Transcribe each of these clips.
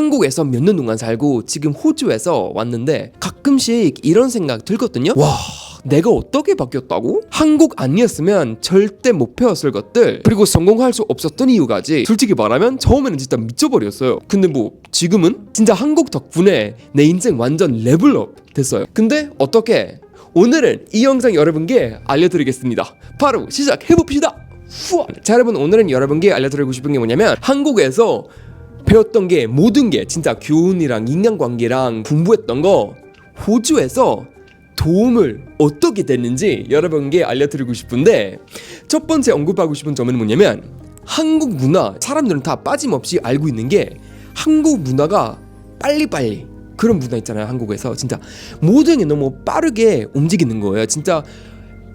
한국에서 몇 년 동안 살고 지금 호주에서 왔는데 가끔씩 이런 생각 들거든요. 와. 내가 어떻게 바뀌었다고? 한국 아니었으면 절대 못 배웠을 것들 그리고 성공할 수 없었던 이유가지 솔직히 말하면 처음에는 진짜 미쳐버렸어요 근데 뭐 지금은 진짜 한국 덕분에 내 인생 완전 레벨업 됐어요 근데 어떻게 오늘은 이 영상 여러분께 알려드리겠습니다 바로 시작해봅시다 후아. 자 여러분 오늘은 여러분께 알려드리고 싶은 게 뭐냐면 한국에서 배웠던 게 모든 게 진짜 교훈이랑 인간관계랑 공부했던 거 호주에서 도움을 어떻게 됐는지 여러분께 알려드리고 싶은데 첫 번째 언급하고 싶은 점은 뭐냐면 한국 문화 사람들은 다 빠짐없이 알고 있는 게 한국 문화가 빨리빨리 그런 문화 있잖아요 한국에서. 진짜 모든 게 너무 빠르게 움직이는 거예요. 진짜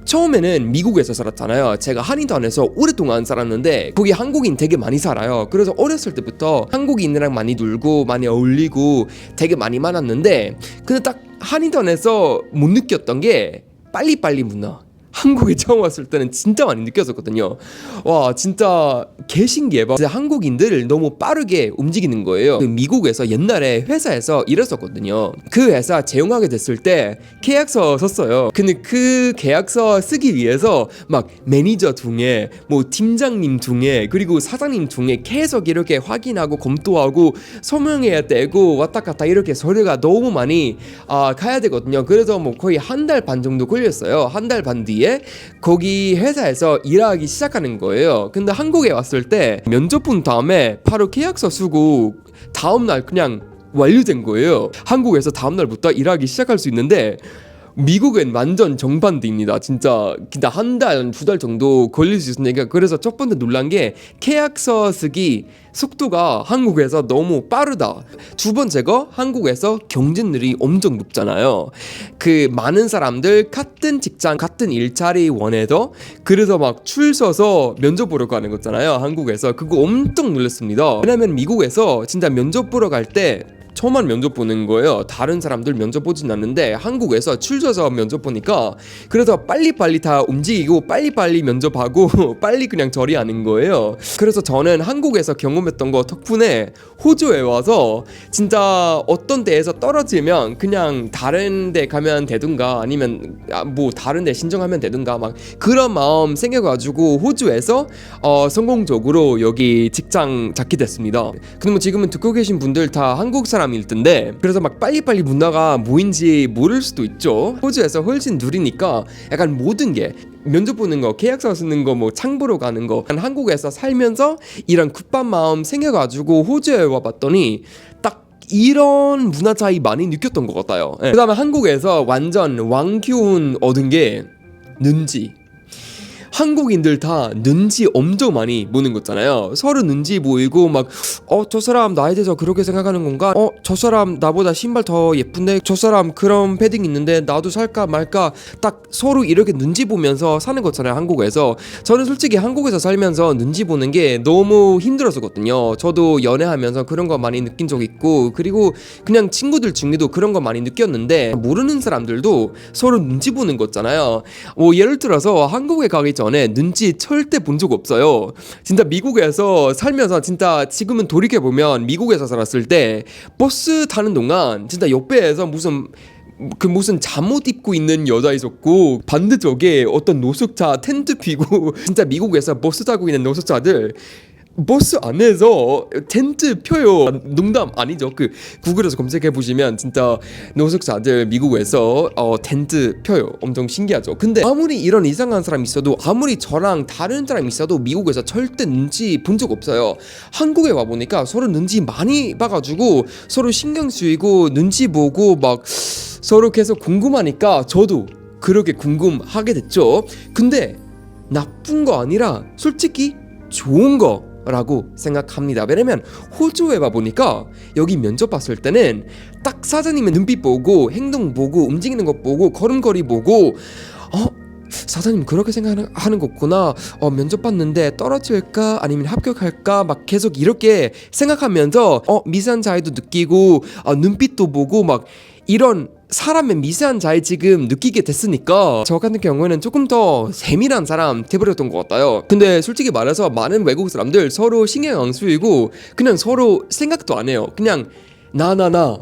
처음에는 미국에서 살았잖아요. 제가 한인타운에서 오랫동안 살았는데 거기 한국인 되게 많이 살아요. 그래서 어렸을 때부터 한국인이랑 많이 놀고 많이 어울리고 되게 많이 많았는데 근데 딱 한인타운에서 못 느꼈던 게 빨리빨리 문화. 한국에 처음 왔을 때는 진짜 많이 느꼈었거든요. 와 진짜 개신기해. 봐. 한국인들 너무 빠르게 움직이는 거예요. 그 미국에서 옛날에 회사에서 일했었거든요. 그 회사 채용하게 됐을 때 계약서 썼어요. 근데 그 계약서 쓰기 위해서 막 매니저 중에 뭐 팀장님 중에 그리고 사장님 중에 계속 이렇게 확인하고 검토하고 서명해야 되고 왔다 갔다 이렇게 서류가 너무 많이 아, 가야 되거든요. 그래서 뭐 거의 한 달 반 정도 걸렸어요. 한 달 반 뒤에 거기 회사에서 일하기 시작하는 거예요. 근데 한국에 왔을 때 면접 본 다음에 바로 계약서 쓰고 다음 날 그냥 완료된 거예요. 한국에서 다음 날부터 일하기 시작할 수 있는데 미국은 완전 정반대입니다. 진짜 그냥 한 달, 두 달 정도 걸릴 수 있으니까 그래서 첫 번째 놀란 게 계약서 쓰기 속도가 한국에서 너무 빠르다. 두 번째가 한국에서 경쟁률이 엄청 높잖아요. 그 많은 사람들 같은 직장, 같은 일자리 원해도 그래서 막 줄 서서 면접 보러 가는 거잖아요. 한국에서 그거 엄청 놀랐습니다. 왜냐면 미국에서 진짜 면접 보러 갈때 처음만 면접 보는 거예요. 다른 사람들 면접 보진 않는데 한국에서 출처서 면접 보니까 그래서 빨리빨리 다 움직이고 빨리빨리 면접하고 빨리 그냥 처리하는 거예요. 그래서 저는 한국에서 경험했던 거 덕분에 호주에 와서 진짜 어떤 데에서 떨어지면 그냥 다른 데 가면 되든가 아니면 아, 뭐 다른 데 신청하면 되든가 막 그런 마음 생겨가지고 호주에서 어, 성공적으로 여기 직장 잡게 됐습니다. 그럼 뭐 지금은 듣고 계신 분들 다 한국 사람 일 텐데 그래서 막 빨리빨리 문화가 뭐인지 모를 수도 있죠. 호주에서 훨씬 느리니까 약간 모든 게 면접 보는 거, 계약서 쓰는 거, 뭐 창보러 가는 거 한국에서 살면서 이런 급한 마음 생겨가지고 호주에 와봤더니 딱 이런 문화 차이 많이 느꼈던 것 같아요. 예. 그다음에 한국에서 완전 왕교훈 얻은 게 눈치. 한국인들 다 눈치 엄청 많이 보는 거잖아요. 서로 눈치 보이고 막 어 저 사람 나에 대해서 그렇게 생각하는 건가? 어 저 사람 나보다 신발 더 예쁜데 저 사람 그런 패딩 있는데 나도 살까 말까 딱 서로 이렇게 눈치 보면서 사는 거잖아요. 한국에서 저는 솔직히 한국에서 살면서 눈치 보는 게 너무 힘들었었거든요. 저도 연애하면서 그런 거 많이 느낀 적 있고 그리고 그냥 친구들 중에도 그런 거 많이 느꼈는데 모르는 사람들도 서로 눈치 보는 거잖아요. 뭐 예를 들어서 한국에 가기 전에 눈치 절대 본 적 없어요. 진짜 미국에서 살면서 진짜 지금은 돌이켜 보면 미국에서 살았을 때 버스 타는 동안 진짜 옆에서 무슨 그 무슨 잠옷 입고 있는 여자 있었고 반대쪽에 어떤 노숙자 텐트 피고 진짜 미국에서 버스 타고 있는 노숙자들 버스 안에서 텐트 펴요. 농담 아니죠. 그 구글에서 검색해 보시면 진짜 노숙자들 미국에서 어, 텐트 펴요. 엄청 신기하죠. 근데 아무리 이런 이상한 사람 있어도 아무리 저랑 다른 사람 있어도 미국에서 절대 눈치 본 적 없어요. 한국에 와 보니까 서로 눈치 많이 봐가지고 서로 신경 쓰이고 눈치 보고 막 서로 계속 궁금하니까 저도 그렇게 궁금하게 됐죠. 근데 나쁜 거 아니라 솔직히 좋은 거. 라고 생각합니다. 왜냐면 호주에 와 보니까 여기 면접 봤을 때는 딱 사장님의 눈빛 보고 행동 보고 움직이는 것 보고 걸음걸이 보고 어 사장님 그렇게 생각하는 거구나. 어 면접 봤는데 떨어질까 아니면 합격할까 막 계속 이렇게 생각하면서 어 미세한 차이도 느끼고 어, 눈빛도 보고 막 이런 사람의 미세한 차이 지금 느끼게 됐으니까 저 같은 경우에는 조금 더 세밀한 사람 돼버렸던 것 같아요. 근데 솔직히 말해서 많은 외국 사람들 서로 신경 안 쓰이고 그냥 서로 생각도 안 해요. 그냥 나나나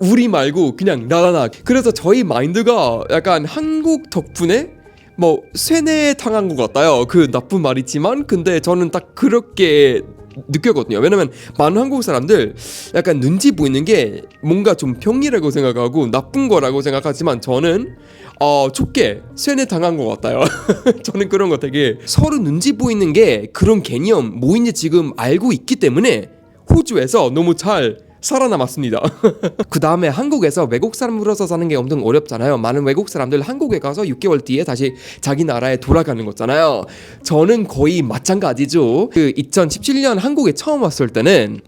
우리 말고 그냥 나나나. 그래서 저희 마인드가 약간 한국 덕분에 뭐 쇠뇌 당한 것 같아요. 그 나쁜 말이지만 근데 저는 딱 그렇게 느꼈거든요. 왜냐면 많은 한국 사람들 약간 눈치 보이는 게 뭔가 좀 병이라고 생각하고 나쁜 거라고 생각하지만 저는 어 좋게 쇠뇌 당한 것 같아요. 저는 그런 거 되게 서로 눈치 보이는 게 그런 개념 뭐인지 지금 알고 있기 때문에 호주에서 너무 잘 살아남았습니다. 그 다음에 한국에서 외국 사람으로서 사는 게 엄청 어렵잖아요. 많은 외국 사람들 한국에 가서 6개월 뒤에 다시 자기 나라에 돌아가는 거잖아요. 저는 거의 마찬가지죠. 그 2017년 한국에 처음 왔을 때는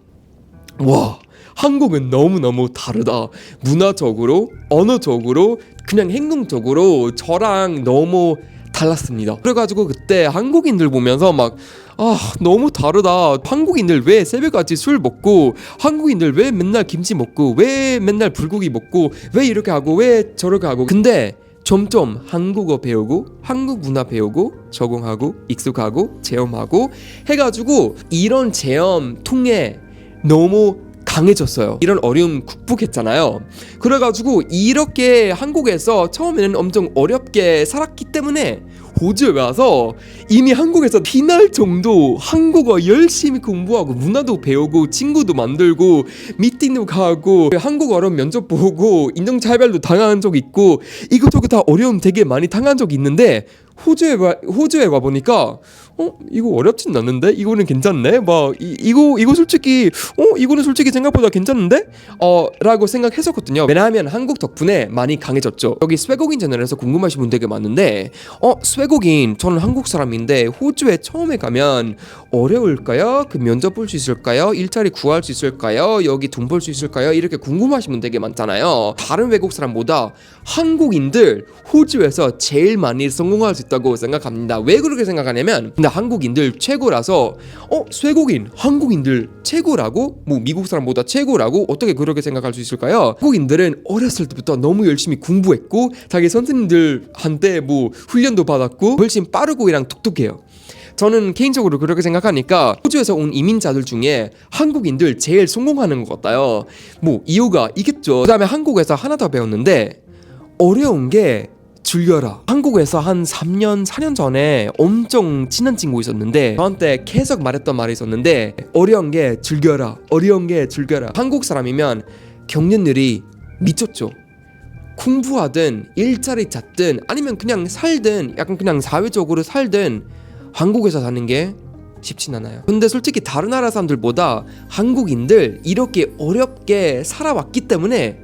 와 한국은 너무너무 다르다 문화적으로 언어적으로 그냥 행동적으로 저랑 너무 달랐습니다. 그래가지고 그때 한국인들 보면서 막 아 너무 다르다. 한국인들 왜 새벽같이 술 먹고 한국인들 왜 맨날 김치 먹고 왜 맨날 불고기 먹고 왜 이렇게 하고 왜 저렇게 하고. 근데 점점 한국어 배우고 한국 문화 배우고 적응하고 익숙하고 체험하고 해가지고 이런 체험 통해 너무 강해졌어요. 이런 어려움 극복했잖아요. 그래가지고 이렇게 한국에서 처음에는 엄청 어렵게 살았기 때문에 호주에 와서 이미 한국에서 피날 정도 한국어 열심히 공부하고 문화도 배우고 친구도 만들고 미팅도 가고 한국어로 면접 보고 인종차별도 당한 적 있고 이것저것 다 어려움 되게 많이 당한 적 있는데 호주에 와 호주에 와 보니까 어 이거 어렵진 않는데? 이거는 괜찮네? 막 이, 이거 이거 솔직히 어 이거는 솔직히 생각보다 괜찮은데? 어라고 생각했었거든요. 왜냐하면 한국 덕분에 많이 강해졌죠. 여기 쇠고긴 채널에서 궁금하신 분 되게 많은데 어 쇠고긴 저는 한국 사람인데 호주에 처음에 가면 어려울까요? 그 면접 볼 수 있을까요? 일자리 구할 수 있을까요? 여기 돈 벌 수 있을까요? 이렇게 궁금하신 분 되게 많잖아요. 다른 외국 사람보다 한국인들 호주에서 제일 많이 성공할 수 있다고 생각합니다. 왜 그렇게 생각하냐면 근데 한국인들 최고라서 어 쇠고긴 한국인들 최고라고 뭐 미국 사람보다 최고라고 어떻게 그렇게 생각할 수 있을까요? 한국인들은 어렸을 때부터 너무 열심히 공부했고 자기 선생님들한테 뭐 훈련도 받았고 훨씬 빠르고 이랑 똑똑해요. 저는 개인적으로 그렇게 생각하니까 호주에서 온 이민자들 중에 한국인들 제일 성공하는 것 같아요. 뭐 이유가 있겠죠. 그다음에 한국에서 하나 더 배웠는데 어려운 게 즐겨라. 한국에서 한 3년, 4년 전에 엄청 친한 친구 있었는데 저한테 계속 말했던 말이 있었는데 어려운 게 즐겨라. 어려운 게 즐겨라. 한국 사람이면 경련들이 미쳤죠. 공부하든 일자리 찾든 아니면 그냥 살든 약간 그냥 사회적으로 살든 한국에서 사는 게 쉽진 않아요. 근데 솔직히 다른 나라 사람들보다 한국인들 이렇게 어렵게 살아왔기 때문에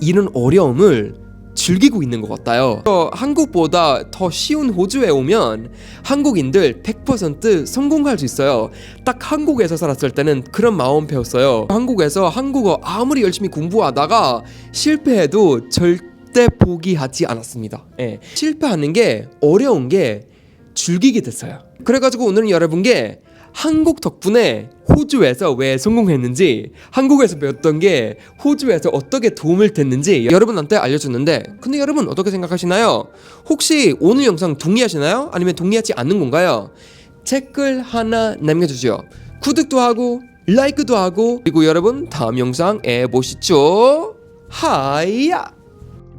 이런 어려움을 즐기고 있는 것 같아요. 어, 한국보다 더 쉬운 호주에 오면 한국인들 100% 성공할 수 있어요. 딱 한국에서 살았을 때는 그런 마음 배웠어요. 한국에서 한국어 아무리 열심히 공부하다가 실패해도 절대 포기하지 않았습니다. 예. 실패하는 게 어려운 게 즐기게 됐어요. 그래가지고 오늘은 여러분께 한국 덕분에 호주에서 왜 성공했는지 한국에서 배웠던 게 호주에서 어떻게 도움을 됐는지 여러분한테 알려줬는데 근데 여러분 어떻게 생각하시나요? 혹시 오늘 영상 동의하시나요? 아니면 동의하지 않는 건가요? 댓글 하나 남겨주세요. 구독도 하고 라이크도 하고 그리고 여러분 다음 영상에 보시죠. 하이야!